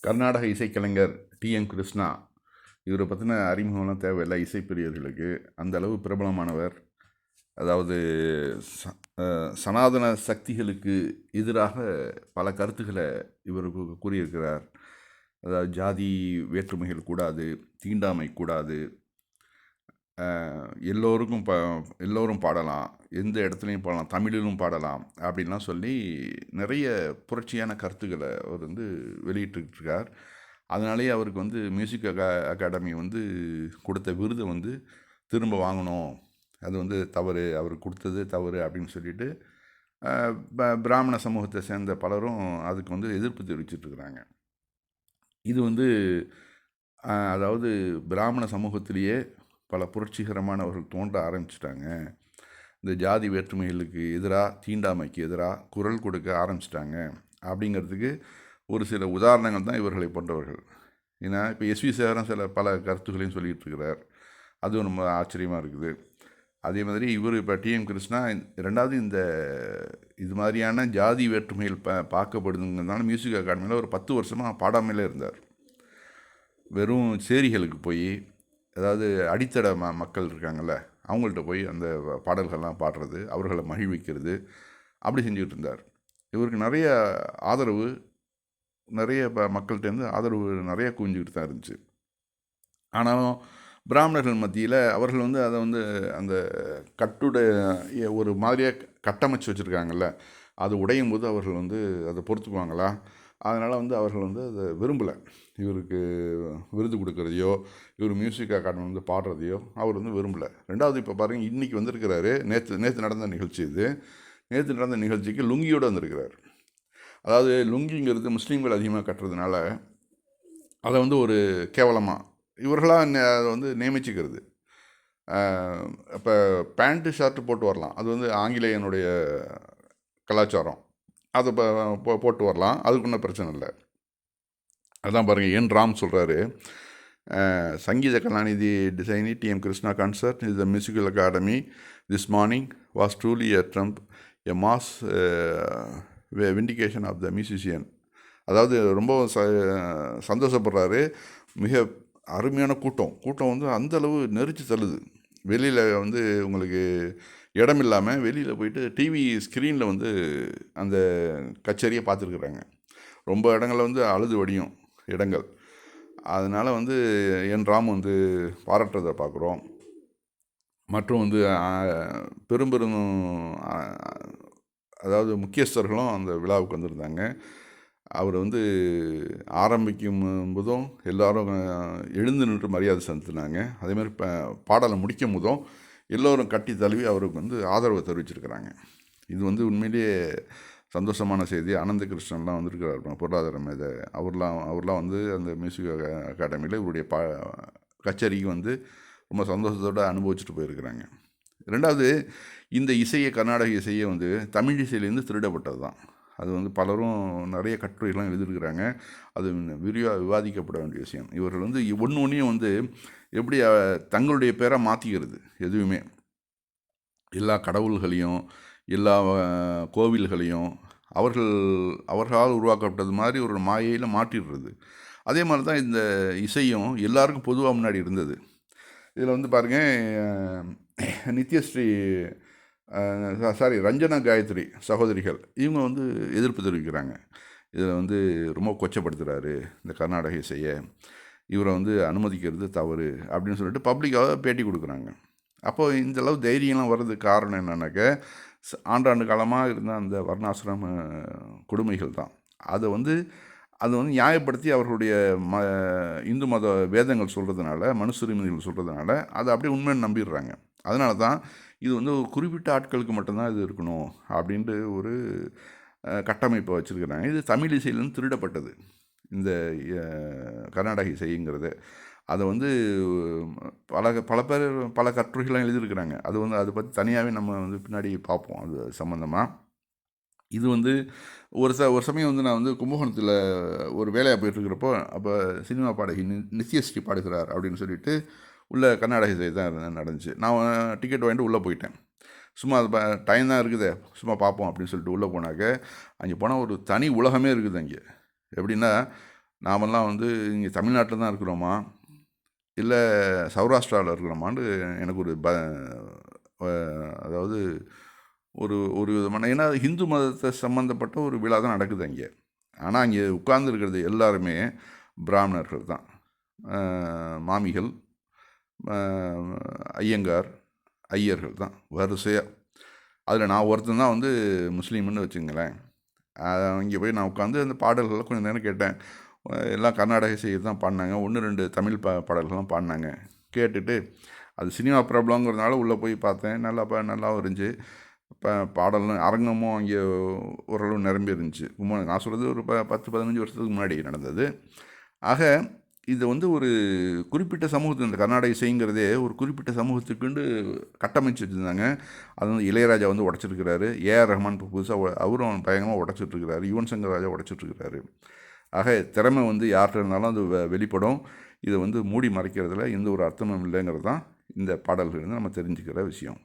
கர்நாடக இசைக்கலைஞர் டி. என். கிருஷ்ணா இவரை பற்றின அறிமுகம்லாம் தேவையில்லை. இசைப்பிரியர்களுக்கு. அந்த அளவு பிரபலமானவர். அதாவது ச- சனாதன சக்திகளுக்கு எதிராக பல கருத்துக்களை இவர் கூறியிருக்கிறார். அதாவது ஜாதி வேற்றுமைகள் கூடாது தீண்டாமை கூடாது எல்லோருக்கும் ப எல்லோரும் பாடலாம். எந்த இடத்துலையும் பாடலாம். தமிழிலும் பாடலாம் அப்படின்லாம் சொல்லி நிறைய புரட்சியான கருத்துக்களை அவர் வந்து வெளியிட்டுருக்கார். அதனாலேயே அவருக்கு வந்து மியூசிக் அகா அகாடமி வந்து கொடுத்த விருதை வந்து திரும்ப வாங்கணும். அது வந்து தவறு. அவர் கொடுத்தது தவறு அப்படின்னு சொல்லிட்டு ப- பிராமண சமூகத்தை சேர்ந்த பலரும் அதுக்கு வந்து எதிர்ப்பு தெரிவிச்சிட்ருக்குறாங்க இது வந்து அதாவது பிராமண சமூகத்திலேயே பல புரட்சிகரமானவர்கள் தோன்ற ஆரம்பிச்சிட்டாங்க. இந்த ஜாதி வேற்றுமைகளுக்கு எதிராக தீண்டாமைக்கு எதிராக குரல் கொடுக்க ஆரம்பிச்சிட்டாங்க. அப்படிங்கிறதுக்கு ஒரு சில உதாரணங்கள் தான் இவர்களை போன்றவர்கள். ஏன்னா இப்போ எஸ்வி சேகரன் சில பல கருத்துக்களையும் சொல்லிகிட்டு இருக்கிறார். அதுவும் ரொம்ப ஆச்சரியமாக இருக்குது. அதே மாதிரி இவர் இப்போ டிஎம் கிருஷ்ணா ரெண்டாவது இந்த இது மாதிரியான ஜாதி வேற்றுமைகள் ப பார்க்கப்படுதுங்கிறதுனால மியூசிக் அகாடமியில் ஒரு பத்து வருஷமாக பாடாமலே இருந்தார். வெறும் சேரிகளுக்கு போய் அதாவது அடித்தட ம மக்கள் இருக்காங்கல்ல அவங்கள்ட்ட போய் அந்த பாடல்கள்லாம் பாடுறது அவர்களை மகிழ்விக்கிறது அப்படி செஞ்சுக்கிட்டு இருந்தார். இவருக்கு நிறைய ஆதரவு நிறைய ப மக்கள்கிட்டேருந்து ஆதரவு நிறைய குவிஞ்சிக்கிட்டு தான் இருந்துச்சு. ஆனாலும் பிராமணர்கள் மத்தியில் அவர்கள் வந்து அதை வந்து அந்த கட்டுடைய ஒரு மாதிரியாக கட்டமைச்சு வச்சுருக்காங்கல்ல அது உடையும் போது அவர்கள் வந்து அதை பொறுத்துக்குவாங்களா? அதனால் வந்து அவர்கள் வந்து அதை விரும்பலை. இவருக்கு விருது கொடுக்குறதையோ இவர் மியூசிக் அகாடமி வந்து பாடுறதையோ அவர் வந்து விரும்பலை. ரெண்டாவது இப்போ பாருங்கள் இன்றைக்கி வந்திருக்கிறாரு. நேற்று நேற்று நடந்த நிகழ்ச்சி இது. நேற்று நடந்த நிகழ்ச்சிக்கு லுங்கியோடு வந்திருக்கிறார். அதாவது லுங்கிங்கிறது முஸ்லீம்கள் அதிகமாக கட்டுறதுனால அதை வந்து ஒரு கேவலமாக இவர்களாக அதை வந்து நியமிச்சுக்கிறது. இப்போ பேண்ட்டு ஷர்ட்டு போட்டு வரலாம். அது வந்து ஆங்கிலேயனுடைய கலாச்சாரம். அதை போ- போட்டு வரலாம். அதுக்கு ஒன்றும் பிரச்சனை இல்லை. அதான் பாருங்கள் என் ராம் சொல்கிறாரு சங்கீத Kalanidhi டிசைனி TM Krishna concert is the Music Academy this morning was truly a triumph a mass vindication of the musician அதாவது ரொம்ப ச சந்தோஷப்படுறாரு. மிக அருமையான கூட்டம். கூட்டம் வந்து அந்த அளவு நெரிச்சு தள்ளுது. வெளியில் வந்து உங்களுக்கு இடம் இல்லாமல் வெளியில் போயிட்டு டிவி ஸ்க்ரீனில் வந்து அந்த கச்சேரியை பார்த்துருக்குறாங்க. ரொம்ப இடங்களில் வந்து அழுது வடியும் இடங்கள். அதனால் வந்து என் ராம் வந்து பாராட்டுறதை பார்க்குறோம். மற்றும் வந்து பெரும்பெரும் பெரும் பெரும் அதாவது முக்கியஸ்தர்களும் அந்த விழாவுக்கு வந்திருந்தாங்க. அவர் வந்து ஆரம்பிக்கும் போதும் எல்லாரும் எழுந்து நின்று மரியாதை செலுத்தினாங்க. அதேமாதிரி ப பாடலை முடிக்கும் போதும் எல்லோரும் கட்டி தழுவி அவருக்கு வந்து ஆதரவை தெரிவிச்சிருக்கிறாங்க. இது வந்து உண்மையிலேயே சந்தோஷமான செய்தி. அனந்த கிருஷ்ணன்லாம் வந்திருக்கிறார் பொருளாதார மேத. அவர்லாம் அவர்லாம் வந்து அந்த மியூசிக் அகாடமியில் இவருடைய பா கச்சேரிக்கு வந்து ரொம்ப சந்தோஷத்தோடு அனுபவிச்சுட்டு போயிருக்கிறாங்க. ரெண்டாவது இந்த இசையை கர்நாடக இசையை வந்து தமிழ் இசையிலேருந்து திருடப்பட்டது தான் அது வந்து பலரும் நிறைய கட்டுரைகள்லாம் எழுதியிருக்கிறாங்க. அது விரிவாக விவாதிக்கப்பட வேண்டிய விஷயம். இவர்கள் வந்து ஒன்று ஒன்றையும் வந்து எப்படி தங்களுடைய பேரை மாற்றிக்கிறது எதுவுமே. எல்லா கடவுள்களையும் எல்லா கோவில்களையும் அவர்கள் அவர்களால் உருவாக்கப்பட்டது மாதிரி ஒரு மாயையில் மாற்றிடுறது. அதே மாதிரி தான் இந்த இசையும் எல்லாருக்கும் பொதுவாக முன்னாடி இருந்தது. இதில் வந்து பாருங்கள் நித்யஸ்ரீ சாரி ரஞ்சனா காயத்ரி சகோதரிகள் இவங்க வந்து எதிர்ப்பு தெரிவிக்கிறாங்க. இதில் வந்து ரொம்ப கொச்சப்படுத்துகிறாரு இந்த கர்நாடக இசையை. இவரை வந்து அனுமதிக்கிறது தவறு அப்படின்னு சொல்லிட்டு பப்ளிக்காக பேட்டி கொடுக்குறாங்க. அப்போது இந்த அளவு தைரியம்லாம் வர்றதுக்கு காரணம் என்னன்னாக்க ஆண்டாண்டு காலமாக இருந்த அந்த வர்ணாசிரம கொடுமைகள் தான். அதை வந்து அது வந்து நியாயப்படுத்தி அவர்களுடைய ம இந்து மத வேதங்கள் சொல்கிறதுனால மனுசுரிமைகள் சொல்கிறதுனால அதை அப்படியே உண்மைன்னு நம்பிடுறாங்க. அதனால தான் இது வந்து ஒரு குறிப்பிட்ட ஆட்களுக்கு மட்டும்தான் இது இருக்கணும் அப்படின்ட்டு ஒரு கட்டமைப்பை வச்சுருக்கிறாங்க. இது தமிழ் இசையிலேருந்து திருடப்பட்டது. இந்த கர்நாடக இசைங்கிறது. அதை வந்து பல பல பேர் பல கட்டுரைகள்லாம் எழுதியிருக்கிறாங்க. அது வந்து அதை பற்றி தனியாகவே நம்ம வந்து பின்னாடி பார்ப்போம். அது சம்மந்தமாக இது வந்து ஒரு ச ஒரு சமயம் வந்து நான் வந்து கும்பகோணத்தில் ஒரு வேலையாக போயிட்டுருக்கிறப்போ அப்போ சினிமா பாடகி நித்யஸ்ரீ பாடுகிறார் அப்படின்னு சொல்லிட்டு உள்ளே கர்நாடக இசை தான் நடந்துச்சு. நான் டிக்கெட் வாங்கிட்டு உள்ளே போயிட்டேன். சும்மா அது டைம் தான் இருக்குது. சும்மா பார்ப்போம் அப்படின்னு சொல்லிட்டு உள்ளே போனாக்க அங்கே போனால் ஒரு தனி உலகமே இருக்குது அங்கே. எப்படின்னா நாமெல்லாம் வந்து இங்கே தமிழ்நாட்டில் தான் இருக்கிறோமா? இல்லை சௌராஷ்டிராவில் இருக்கிறோமான்னு எனக்கு ஒரு ப அதாவது ஒரு ஒரு விதமான ஏன்னா ஹிந்து மதத்தை சம்மந்தப்பட்ட ஒரு விழா தான் நடக்குது அங்கே. ஆனால் அங்கே உட்கார்ந்துருக்கிறது எல்லாருமே பிராமணர்கள் தான். மாமிகள் ஐயங்கார் ஐயர்கள் தான் வரிசையாக அதில் நான் ஒருத்தன் தான் வந்து முஸ்லீம்னு வச்சுங்களேன். அங்கே போய் நான் உட்காந்து அந்த பாடல்கள்லாம் கொஞ்சம் நேரம் கேட்டேன். எல்லாம் கர்நாடக செய்தி தான் பாடினாங்க. ஒன்று ரெண்டு தமிழ் பா பாடல்கள்லாம் பாடினாங்க. கேட்டுட்டு அது சினிமா ப்ராப்ளங்கிறதுனால உள்ளே போய் பார்த்தேன். நல்லா பா நல்லாவும் இருந்துச்சு. இப்போ பாடலும் அரங்கமும் அங்கே ஓரளவு நிரம்பி இருந்துச்சு. ரொம்ப நான் சொல்கிறது ஒரு ப பத்து பதினஞ்சு வருஷத்துக்கு முன்னாடி நடந்தது. ஆக இது வந்து ஒரு குறிப்பிட்ட சமூகத்து இந்த கர்நாடக இசைங்கிறதே ஒரு குறிப்பிட்ட சமூகத்துக்குண்டு கட்டமைச்சு வச்சுருந்தாங்க. அது வந்து இளையராஜா வந்து உடச்சிருக்கிறாரு. ஏஆர் ரஹ்மான் இப்போ புதுசாக அவரும் பயங்கரமாக உடச்சிட்ருக்கிறாரு. யுவன் சங்கர் ராஜா உடச்சிட்ருக்கிறாரு. ஆக திறமை வந்து யார்கிட்ட இருந்தாலும் அது வெளிப்படும். இதை வந்து மூடி மறைக்கிறதுல எந்த ஒரு அர்த்தமும் இல்லைங்கிறது தான் இந்த பாடல்கள் நம்ம தெரிஞ்சுக்கிற விஷயம்.